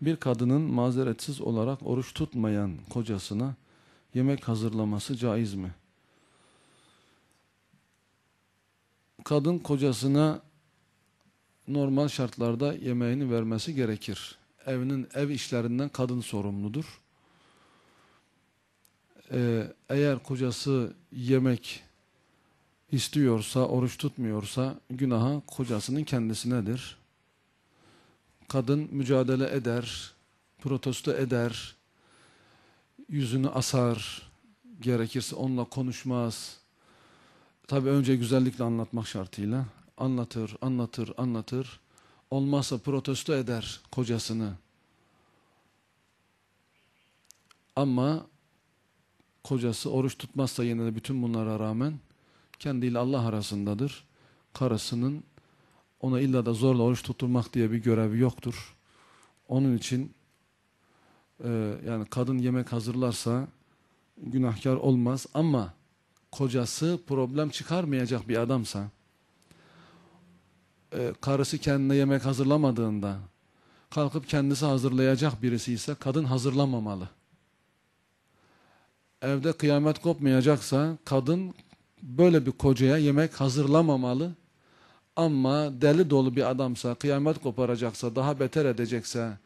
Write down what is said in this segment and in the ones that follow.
Bir kadının mazeretsiz olarak oruç tutmayan kocasına yemek hazırlaması caiz mi? Kadın kocasına normal şartlarda yemeğini vermesi gerekir. Evinin ev işlerinden kadın sorumludur. Ee, eğer kocası yemek istiyorsa, oruç tutmuyorsa günahı kocasının kendisinedir. Kadın mücadele eder, protesto eder, yüzünü asar, gerekirse onunla konuşmaz. Tabi önce güzellikle anlatmak şartıyla anlatır, anlatır, anlatır. Olmazsa protesto eder kocasını. Ama kocası oruç tutmazsa yine de bütün bunlara rağmen kendiyle Allah arasındadır. Karısının ona illa da zorla oruç tutturmak diye bir görevi yoktur. Onun için e, yani kadın yemek hazırlarsa günahkar olmaz ama kocası problem çıkarmayacak bir adamsa e, karısı kendine yemek hazırlamadığında kalkıp kendisi hazırlayacak birisi ise kadın hazırlamamalı. Evde kıyamet kopmayacaksa kadın böyle bir kocaya yemek hazırlamamalı. Ama deli dolu bir adamsa, kıyamet koparacaksa, daha beter edecekse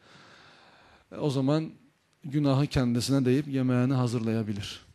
o zaman günahı kendisine deyip yemeğini hazırlayabilir.